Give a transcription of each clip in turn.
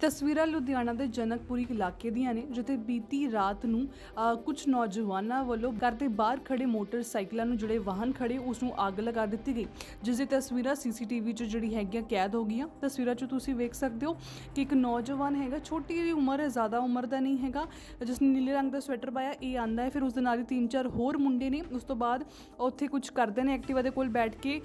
ਤਸਵੀਰਾਂ ਲੁਧਿਆਣਾ ਦੇ ਜਨਕਪੁਰੀ ਇਲਾਕੇ ਦੀਆਂ ਨੇ ਜਿੱਥੇ ਬੀਤੀ ਰਾਤ ਨੂੰ ਅ, ਕੁਝ ਨੌਜਵਾਨਾਂ ਵੱਲੋਂ ਘਰ ਦੇ ਬਾਹਰ ਖੜੇ ਮੋਟਰਸਾਈਕਲਾਂ ਨੂੰ ਜਿਹੜੇ ਵਾਹਨ ਖੜੇ ਉਸ ਨੂੰ ਅੱਗ ਲਗਾ ਦਿੱਤੀ ਗਈ। ਜਿਸ ਦੀ ਤਸਵੀਰਾਂ ਸੀਸੀਟੀਵੀ 'ਚ ਜਿਹੜੀ ਹੈਗੀਆਂ ਕੈਦ ਹੋ ਗਈਆਂ। ਤਸਵੀਰਾਂ 'ਚ ਤੁਸੀਂ ਵੇਖ ਸਕਦੇ ਹੋ ਕਿ ਇੱਕ ਨੌਜਵਾਨ ਹੈਗਾ ਛੋਟੀ ਜਿਹੀ ਉਮਰ ਹੈ ਜ਼ਿਆਦਾ ਉਮਰ ਦਾ ਨਹੀਂ ਹੈਗਾ ਜਿਸ ਨੇ ਨੀਲੇ ਰੰਗ ਦਾ ਸਵੈਟਰ ਪਾਇਆ ਇਹ ਆਂਦਾ ਹੈ। ਫਿਰ ਉਸ ਦੇ ਨਾਲ ਹੀ ਤਿੰਨ ਚਾਰ ਹੋਰ ਮੁੰਡੇ ਨੇ। ਉਸ ਤੋਂ ਬਾਅਦ ਉੱਥੇ ਕੁਝ ਕਰਦੇ ਨੇ ਐਕਟਿਵਾ ਦੇ ਕੋਲ ਬੈਠ ਕੇ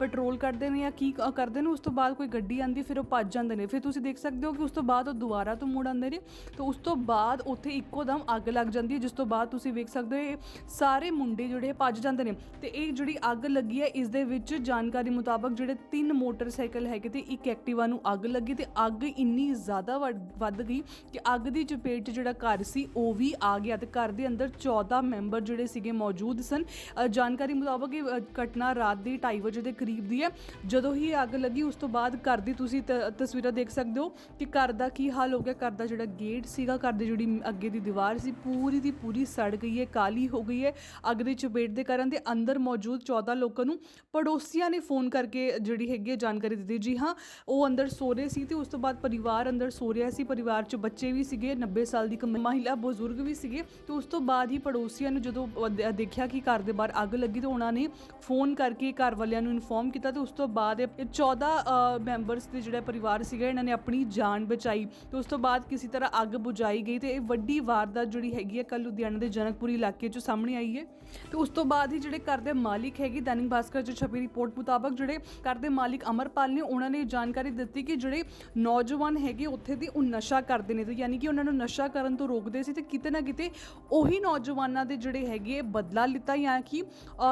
ਪੈਟਰੋਲ ਕਰਦੇ ਨੇ ਜਾਂ ਕੀ ਕਰਦੇ ਨੇ। ਉਸ ਤੋਂ ਬਾਅਦ ਕੋਈ ਗੱਡੀ ਆਂਦੀ ਫਿਰ ਉਹ ਭੱਜ ਜਾਂਦੇ ਨੇ। ਫਿਰ ਤੁਸੀਂ ਦੇਖ ਸਕਦੇ ਹੋ ਕਿ ਉਸ ਤੋਂ ਬਾਅਦ ਉਹ ਦੁਬਾਰਾ ਤੋਂ ਮੁੜ ਆਉਂਦੇ ਨੇ, ਤੇ ਉਸ ਤੋਂ ਬਾਅਦ ਉੱਥੇ ਇੱਕੋ ਦਮ ਅੱਗ ਲੱਗ ਜਾਂਦੀ ਹੈ, ਜਿਸ ਤੋਂ ਬਾਅਦ ਤੁਸੀਂ ਵੇਖ ਸਕਦੇ ਹੋ ਇਹ ਸਾਰੇ ਮੁੰਡੇ ਜਿਹੜੇ ਭੱਜ ਜਾਂਦੇ ਨੇ। ਤੇ ਇਹ ਜਿਹੜੀ ਅੱਗ ਲੱਗੀ ਹੈ, ਇਸ ਦੇ ਵਿੱਚ ਜਾਣਕਾਰੀ ਮੁਤਾਬਕ ਜਿਹੜੇ ਤਿੰਨ ਮੋਟਰਸਾਈਕਲ ਹੈਗੇ ਤੇ ਇੱਕ ਐਕਟਿਵਾ ਨੂੰ ਅੱਗ ਲੱਗੀ ਤੇ ਅੱਗ ਇੰਨੀ ਜ਼ਿਆਦਾ ਵੱਧ- ਵੱਧ ਗਈ ਕਿ ਅੱਗ ਦੀ ਚਪੇਟ 'ਚ ਜਿਹੜਾ ਘਰ ਸੀ, ਉਹ ਵੀ ਆ ਗਿਆ ਤੇ ਘਰ ਦੇ ਅੰਦਰ 14 ਮੈਂਬਰ ਜਿਹੜੇ ਸੀਗੇ ਮੌਜੂਦ ਸਨ। ਜਾਣਕਾਰੀ ਮੁਤਾਬਕ ਇਹ ਘਟਨਾ ਰਾਤ ਦੀ 2:30 ਵਜੇ ਦੇ ਕਰੀਬ ਦੀ ਹੈ। ਜਦੋਂ ਹੀ ਅੱਗ ਲੱਗੀ, ਉਸ ਤੋਂ ਬਾਅਦ ਘਰ ਦੀ ਤੁਸੀਂ ਤ- ਤਸਵੀਰਾਂ ਦੇਖ ਸਕਦੇ ਹੋ ਕਿ ਘਰ ਘਰ ਦਾ ਕੀ ਹਾਲ ਹੋ ਗਿਆ? ਘਰ ਦਾ ਜਿਹੜਾ ਗੇਟ ਸੀਗਾ, ਘਰ ਦੀ ਜਿਹੜੀ ਅੱਗੇ ਦੀ ਦੀਵਾਰ ਸੀ, ਪੂਰੀ ਦੀ ਪੂਰੀ ਸੜ ਗਈ ਹੈ, ਕਾਲੀ ਹੋ ਗਈ ਹੈ। ਅੱਗ ਦੀ ਚਪੇਟ ਦੇ ਕਾਰਨ ਦੇ ਅੰਦਰ ਮੌਜੂਦ 14 ਲੋਕਾਂ ਨੂੰ ਪੜੋਸੀਆਂ ਨੇ ਫੋਨ ਕਰਕੇ ਜਿਹੜੀ ਹੈਗੀ ਜਾਣਕਾਰੀ ਦਿੱਤੀ। ਜੀ ਹਾਂ, ਉਹ ਅੰਦਰ ਸੋ ਰਹੇ ਸੀ ਤੇ ਉਸ ਤੋਂ ਬਾਅਦ ਪਰਿਵਾਰ ਅੰਦਰ ਸੋ ਰਿਹਾ ਸੀ। ਪਰਿਵਾਰ 'ਚ ਬੱਚੇ ਵੀ ਸੀਗੇ 90 ਸਾਲ ਦੀ ਇੱਕ ਮਹਿਲਾ ਬਜ਼ੁਰਗ ਵੀ ਸੀਗੇ। ਤੇ ਉਸ ਤੋਂ ਬਾਅਦ ਹੀ ਪੜੋਸੀਆਂ ਨੂੰ ਜਦੋਂ ਦੇਖਿਆ ਕਿ ਘਰ ਦੇ ਬਾਹਰ ਅੱਗ ਲੱਗੀ ਤਾਂ ਉਹਨਾਂ ਨੇ ਫੋਨ ਕਰਕੇ ਘਰ ਵਾਲਿਆਂ ਨੂੰ ਇਨਫੋਰਮ ਕੀਤਾ ਤੇ ਉਸ ਤੋਂ ਬਾਅਦ ਇਹ 14 ਮੈਂਬਰਸ ਦੇ ਜਿਹੜਾ ਪਰਿਵਾਰ ਸੀਗਾ, ਇਹਨਾਂ ਨੇ ਆਪਣੀ ਜਾਨ ਬਚਾਈ ਤੇ ਉਸ ਤੋਂ ਬਾਅਦ ਕਿਸੇ ਤਰ੍ਹਾਂ ਅੱਗ ਬੁਝਾਈ ਗਈ ਤੇ ਇਹ ਵੱਡੀ ਵਾਰਦਾਤ ਜਿਹੜੀ ਹੈਗੀ ਹੈ ਕੱਲ ਲੁਧਿਆਣਾ ਦੇ ਜਨਕਪੁਰੀ ਇਲਾਕੇ 'ਚ ਸਾਹਮਣੇ ਆਈ ਹੈ। ਤੇ ਉਸ ਤੋਂ ਬਾਅਦ ਹੀ ਜਿਹੜੇ ਘਰ ਦੇ ਮਾਲਿਕ ਹੈਗੇ, ਦੈਨਿਕ ਭਾਸਕਰ 'ਚ ਛਪੀ ਰਿਪੋਰਟ ਮੁਤਾਬਕ ਜਿਹੜੇ ਘਰ ਦੇ ਮਾਲਿਕ ਅਮਰਪਾਲ ਨੇ, ਉਹਨਾਂ ਨੇ ਜਾਣਕਾਰੀ ਦਿੱਤੀ ਕਿ ਜਿਹੜੇ ਨੌਜਵਾਨ ਹੈਗੇ ਉੱਥੇ ਦੇ ਉਹ ਨਸ਼ਾ ਕਰਦੇ ਨੇ। ਤੇ ਯਾਨੀ ਕਿ ਉਹਨਾਂ ਨੂੰ ਨਸ਼ਾ ਕਰਨ ਤੋਂ ਰੋਕਦੇ ਸੀ ਤੇ ਕਿਤੇ ਨਾ ਕਿਤੇ ਉਹੀ ਨੌਜਵਾਨਾਂ ਦੇ ਜਿਹੜੇ ਹੈਗੇ ਬਦਲਾ ਲਿੱਤਾ ਜਾਂ ਕਿ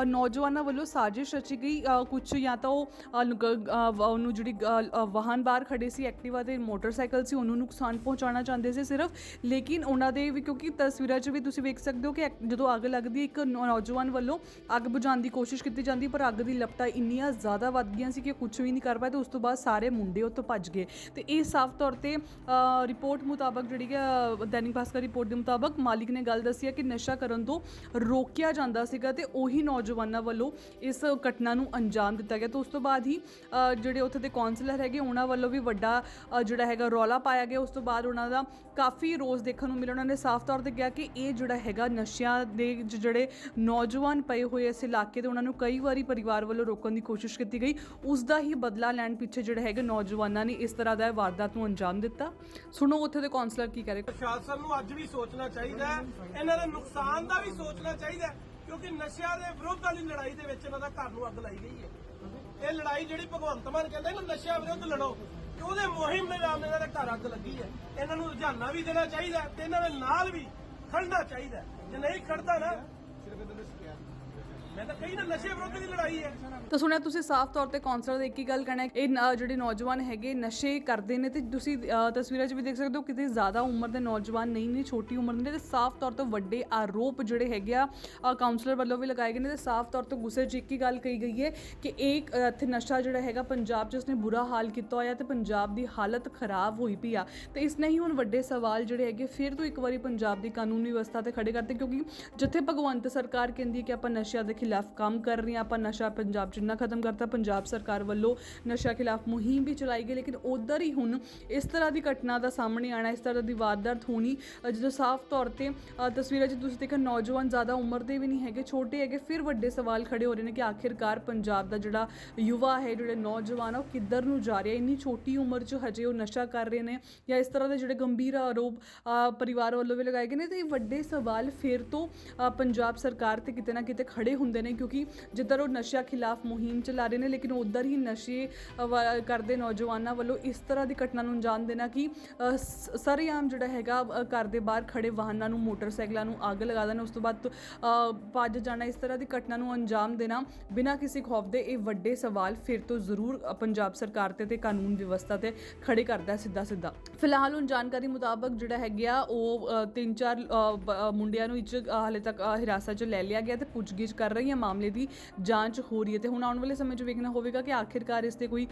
ਨੌਜਵਾਨਾਂ ਵੱਲੋਂ ਸਾਜ਼ਿਸ਼ ਰਚੀ ਗਈ। ਕੁਝ ਜਾਂ ਤਾਂ ਉਹ ਉਹਨੂੰ ਜਿਹੜੀ ਵਾਹਨ ਬਾਹਰ ਖੜੇ ਸੀ, ਐਕਟਿਵਾ ਤੇ ਮੋਟਰਸਾਈਕਲ ਸੀ, ਉਹਨੂੰ ਨੁਕਸਾਨ ਪਹੁੰਚਾਉਣਾ ਚਾਹੁੰਦੇ ਸੀ ਸਿਰਫ। ਲੇਕਿਨ ਉਹਨਾਂ ਦੇ ਵੀ, ਕਿਉਂਕਿ ਤਸਵੀਰਾਂ 'ਚ ਵੀ ਤੁਸੀਂ ਵੇਖ ਸਕਦੇ ਹੋ ਕਿ ਜਦੋਂ ਅੱਗ ਲੱਗਦੀ, ਇੱਕ ਨੌਜਵਾਨ ਵੱਲੋਂ ਅੱਗ ਬੁਝਾਉਣ ਦੀ ਕੋਸ਼ਿਸ਼ ਕੀਤੀ ਜਾਂਦੀ, ਪਰ ਅੱਗ ਦੀ ਲਪਟਾਂ ਇੰਨੀਆਂ ਜ਼ਿਆਦਾ ਵੱਧ ਗਈਆਂ ਸੀ ਕਿ ਕੁਝ ਵੀ ਨਹੀਂ ਕਰ ਪਾਏ ਤੇ ਉਸ ਤੋਂ ਬਾਅਦ ਸਾਰੇ ਮੁੰਡੇ ਉੱਥੋਂ ਭੱਜ ਗਏ। ਤੇ ਇਹ ਸਾਫ਼ ਤੌਰ ਤੇ ਰਿਪੋਰਟ ਮੁਤਾਬਕ ਜਿਹੜੀ ਕਿ ਦੈਨਿਕ ਭਾਸਕਰ ਰਿਪੋਰਟ ਦੇ ਮੁਤਾਬਕ ਮਾਲਿਕ ਨੇ ਗੱਲ ਦੱਸੀ ਹੈ ਕਿ ਨਸ਼ਾ ਕਰਨ ਤੋਂ ਰੋਕਿਆ ਜਾਂਦਾ ਸੀਗਾ ਤੇ ਉਹੀ ਨੌਜਵਾਨਾਂ ਵੱਲੋਂ ਇਸ ਘਟਨਾ ਨੂੰ ਅੰਜਾਮ ਦਿੱਤਾ ਗਿਆ। ਤੇ ਉਸ ਤੋਂ ਬਾਅਦ ਹੀ ਜਿਹੜੇ ਉੱਥੇ ਦੇ ਕਾਉਂਸਲਰ ਹੈਗੇ, ਉਹਨਾਂ ਵੱਲੋਂ ਵੀ ਵੱਡਾ ਜਿਹੜਾ ਹੈਗਾ ਰੌਲਾ ਪਾਇਆ ਗਿਆ। ਉਸ ਤੋਂ ਬਾਅਦ ਉਹਨਾਂ ਦਾ ਕਾਫੀ ਰੋਸ ਦੇਖਣ ਨੂੰ ਮਿਲਿਆ। ਉਹਨਾਂ ਨੇ ਸਾਫ਼ ਤੌਰ ਤੇ ਕਿਹਾ ਕਿ ਇਹ ਜਿਹੜਾ ਹੈਗਾ ਨਸ਼ਿਆਂ ਦੇ ਜਿਹੜੇ ਨੌਜਵਾਨ ਪਏ ਹੋਏ ਇਸ ਇਲਾਕੇ ਤੇ ਉਹਨਾਂ ਨੂੰ ਕਈ ਵਾਰੀ ਪਰਿਵਾਰ ਵੱਲੋਂ ਰੋਕਣ ਦੀ ਕੋਸ਼ਿਸ਼ ਕੀਤੀ ਗਈ। ਉਸ ਦਾ ਹੀ ਬਦਲਾ ਲੈਣ ਪਿੱਛੇ ਜਿਹੜੇ ਹੈਗੇ ਨੌਜਵਾਨਾਂ ਨੇ ਇਸ ਤਰ੍ਹਾਂ ਦਾ ਵਾਰਦਾਤ ਨੂੰ ਅੰਜਾਮ ਦਿੱਤਾ। ਸੁਣੋ ਉੱਥੇ ਦੇ ਕਾਉਂਸਲਰ ਕੀ ਕਰੇ ਪ੍ਰਸ਼ਾਸਨ ਨੂੰ ਅੱਜ ਵੀ ਸੋਚਣਾ ਚਾਹੀਦਾ ਹੈ। ਇਹਨਾਂ ਦੇ ਨੁਕਸਾਨ ਦਾ ਵੀ ਸੋਚਣਾ ਚਾਹੀਦਾ ਕਿਉਂਕਿ ਨਸ਼ਿਆਂ ਦੇ ਵਿਰੁੱਧ ਵਾਲੀ ਲੜਾਈ ਦੇ ਵਿੱਚ ਇਹਨਾਂ ਦਾ ਘਰ ਨੂੰ ਅੱਗ ਲਾਈ ਗਈ ਹੈ। ਇਹ ਲੜਾਈ ਜਿਹੜੀ ਭਗਵੰਤ ਮਾਨ ਕਹਿੰਦਾ ਨਾ, ਨਸ਼ਿਆਂ ਵਿਰੁੱਧ ਲੜੋ। ਤੇ ਉਹਦੇ ਮੁਹਿੰਮ ਦੇ ਨਾਮ ਇਹਨਾਂ ਦੇ ਘਰ ਅੱਗ ਲੱਗੀ ਹੈ। ਇਹਨਾਂ ਨੂੰ ਰੁਝਾਨਾ ਵੀ ਦੇਣਾ ਚਾਹੀਦਾ ਤੇ ਇਹਨਾਂ ਦੇ ਨਾਲ ਵੀ ਖੜਨਾ ਚਾਹੀਦਾ ਜੇ ਨਹੀਂ ਖੜਦਾ ਨਾ ਮੈਂ ਤਾਂ ਕਹੀ ਨਾ ਨਸ਼ੇ ਵਿਰੁੱਧ ਦੀ ਲੜਾਈ ਹੈ। ਤਾਂ ਸੁਣਿਆ ਤੁਸੀਂ ਸਾਫ਼ ਤੌਰ ਤੇ ਕਾਉਂਸਲਰ ਦੇ ਇੱਕ ਹੀ ਗੱਲ ਕਹਿਣਾ ਹੈ, ਇਹ ਨ- ਜਿਹੜੇ ਨੌਜਵਾਨ ਹੈਗੇ ਨਸ਼ੇ ਕਰਦੇ ਨੇ ਤੇ ਤੁਸੀਂ ਅ, ਤਸਵੀਰਾਂ 'ਚ ਵੀ ਦੇਖ ਸਕਦੇ ਹੋ ਕਿਤੇ ਜ਼ਿਆਦਾ ਉਮਰ ਦੇ ਨੌਜਵਾਨ ਨਹੀਂ ਨੇ ਛੋਟੀ ਉਮਰ ਦੇ ਨੇ ਤੇ ਸਾਫ਼ ਤੌਰ ਤੇ ਵੱਡੇ ਆਰੋਪ ਜਿਹੜੇ ਹੈਗੇ ਆ ਅ, ਕਾਉਂਸਲਰ ਵੱਲੋਂ ਵੀ ਲਗਾਏ ਗਏ ਨੇ ਤੇ ਸਾਫ਼ ਤੌਰ ਤੇ ਗੁੱਸੇ 'ਚ ਇੱਕ ਹੀ ਗੱਲ ਕਹੀ ਗਈ ਹੈ ਕਿ ਇਹ ਅ, ਇੱਥੇ ਨਸ਼ਾ ਜਿਹੜਾ ਹੈਗਾ ਪੰਜਾਬ 'ਚ ਉਸਨੇ ਬੁਰਾ ਹਾਲ ਕੀਤਾ ਹੋਇਆ ਤੇ ਪੰਜਾਬ ਦੀ ਹਾਲਤ ਖਰਾਬ ਹੋਈ ਪਈ ਆ। ਤੇ ਇਸ ਨਹੀਂ ਹੁਣ ਵੱਡੇ ਸਵਾਲ ਜਿਹੜੇ ਹੈਗੇ ਫਿਰ ਤੋਂ ਇੱਕ ਵਾਰੀ ਪੰਜਾਬ ਦੀ ਕਾਨੂੰਨੀ ਵਿਵਸਥਾ ਤੇ ਖੜੇ ਕਰਦੇ ਕਿਉਂਕਿ ਜਿੱਥੇ ਭਗਵੰਤ ਸਰਕਾਰ ਕਹਿੰਦੀ ਹੈ ਕਿ ਆਪਾਂ ਨਸ਼ਿਆਂ ਦੇ ਖਿਲਾਫ ਖਿਲਾਫ਼ ਕੰਮ ਕਰ ਰਹੇ ਹਾਂ ਆਪਾਂ ਨਸ਼ਾ ਪੰਜਾਬ 'ਚ ਇੰਨਾ ਖਤਮ ਕਰਤਾ, ਪੰਜਾਬ ਸਰਕਾਰ ਵੱਲੋਂ ਨਸ਼ਾ ਖਿਲਾਫ ਮੁਹਿੰਮ ਵੀ ਚਲਾਈ ਗਈ, ਲੇਕਿਨ ਉਧਰ ਹੀ ਹੁਣ ਇਸ ਤਰ੍ਹਾਂ ਦੀ ਘਟਨਾ ਦਾ ਸਾਹਮਣੇ ਆਣਾ ਇਸ ਤਰ੍ਹਾਂ ਦੀ ਵਾਰਦਾਤ ਹੋਣੀ ਜਦੋਂ ਸਾਫ਼ ਤੌਰ ਤੇ ਤਸਵੀਰਾਂ 'ਚ ਤੁਸੀਂ ਦੇਖਿਆ ਨੌਜਵਾਨ ਜ਼ਿਆਦਾ ਉਮਰ ਦੇ ਵੀ ਨਹੀਂ ਹੈਗੇ, ਛੋਟੇ ਹੈਗੇ, ਫਿਰ ਵੱਡੇ ਸਵਾਲ ਖੜੇ ਹੋ ਰਹੇ ਨੇ ਕਿ ਆਖਿਰਕਾਰ ਪੰਜਾਬ ਦਾ ਜਿਹੜਾ ਯੁਵਾ ਹੈ, ਜਿਹੜੇ ਨੌਜਵਾਨ ਆ, ਉਹ ਕਿੱਧਰ ਨੂੰ ਜਾ ਰਿਹਾ? ਇੰਨੀ ਛੋਟੀ ਉਮਰ 'ਚ ਹਜੇ ਉਹ ਨਸ਼ਾ ਕਰ ਰਹੇ ਨੇ ਜਾਂ ਇਸ ਤਰ੍ਹਾਂ ਦੇ ਜਿਹੜੇ ਗੰਭੀਰ ਆਰੋਪ ਪਰਿਵਾਰ ਵੱਲੋਂ ਵੀ ਲਗਾਏ ਗਏ ਨੇ, ਤੇ ਇਹ ਵੱਡੇ ਸਵਾਲ ਫਿਰ ਤੋਂ ਪੰਜਾਬ ਸਰਕਾਰ ਤੇ ਕਿਤੇ ਨਾ ਕਿਤੇ ਖੜੇ ਹੁੰਦੇ ਨੇ ਕਿਉਂਕਿ ਜਿੱਧਰ ਉਹ ਨਸ਼ਿਆਂ ਖਿਲਾਫ ਮੁਹਿੰਮ ਚਲਾ ਰਹੇ ਨੇ ਲੇਕਿਨ ਉਧਰ ਹੀ ਨਸ਼ੇ ਕਰਦੇ ਨੌਜਵਾਨਾਂ ਵੱਲੋਂ ਇਸ ਤਰ੍ਹਾਂ ਦੀ ਘਟਨਾ ਨੂੰ ਅੰਜਾਮ ਦੇਣਾ ਕਿ ਅ, ਸਰੇਆਮ ਜਿਹੜਾ ਹੈਗਾ ਘਰ ਦੇ ਬਾਹਰ ਖੜੇ ਵਾਹਨਾਂ ਨੂੰ ਮੋਟਰਸਾਈਕਲਾਂ ਨੂੰ ਅੱਗ ਲਗਾ ਦੇਣਾ ਉਸ ਤੋਂ ਬਾਅਦ ਭੱਜ ਜਾਣਾ ਇਸ ਤਰ੍ਹਾਂ ਦੀ ਘਟਨਾ ਨੂੰ ਅੰਜਾਮ ਦੇਣਾ ਬਿਨਾਂ ਕਿਸੇ ਖੌਫ ਦੇ ਇਹ ਵੱਡੇ ਸਵਾਲ ਫਿਰ ਤੋਂ ਜ਼ਰੂਰ ਪੰਜਾਬ ਸਰਕਾਰ ਤੇ ਤੇ ਕਾਨੂੰਨ ਵਿਵਸਥਾ ਤੇ ਖੜੇ ਕਰਦਾ ਸਿੱਧਾ ਸਿੱਧਾ। ਫਿਲਹਾਲ ਹੁਣ ਜਾਣਕਾਰੀ ਮੁਤਾਬਕ ਜਿਹੜਾ ਹੈਗਾ ਉਹ ਤਿੰਨ ਚਾਰ ਮੁੰਡਿਆਂ ਨੂੰ ਇੱਚ ਹਾਲੇ ਤੱਕ ਹਿਰਾਸਤ 'ਚ ਲੈ ਲਿਆ ਗਿਆ ਤੇ ਪੁੱਛਗਿੱਛ ਕਰ ਰਹੀ ਹੈ ਮਾਮਲੇ ਦੀ ਜਾਂਚ ਹੋ ਰਹੀ ਹੈ ਤੇ ਹੁਣ ਆਉਣ ਵਾਲੇ ਸਮੇਂ 'ਚ ਵੇਖਣਾ ਹੋਵੇਗਾ ਕਿ ਆਖਿਰਕਾਰ ਇਸ ਤੇ ਕੋਈ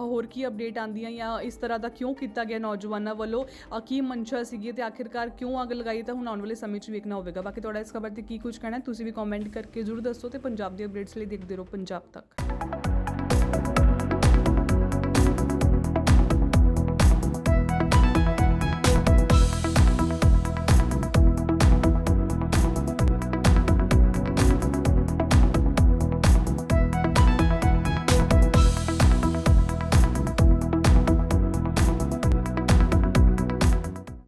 ਹੋਰ ਕੀ ਅਪਡੇਟ ਆਉਂਦੀਆਂ ਜਾਂ ਇਸ ਤਰ੍ਹਾਂ ਦਾ ਕਿਉਂ ਕੀਤਾ ਗਿਆ ਨੌਜਵਾਨਾਂ ਵੱਲੋਂ ਕੀ ਮਨਸ਼ਾ ਸੀਗੀ ਤੇ ਆਖਿਰਕਾਰ ਕਿਉਂ ਅੱਗ ਲਗਾਈ ਤਾਂ ਹੁਣ ਆਉਣ ਵਾਲੇ ਸਮੇਂ 'ਚ ਵੇਖਣਾ ਹੋਵੇਗਾ। ਬਾਕੀ ਤੁਹਾਡਾ ਇਸ ਖਬਰ ਤੇ ਕੀ ਕੁਝ ਕਹਿਣਾ ਤੁਸੀਂ ਵੀ ਕਮੈਂਟ ਕਰਕੇ ਜ਼ਰੂਰ ਦੱਸੋ ਤੇ ਪੰਜਾਬ ਦੀ ਅਪਡੇਟਸ ਲਈ ਦੇਖਦੇ ਰਹੋ ਪੰਜਾਬ ਤੱਕ।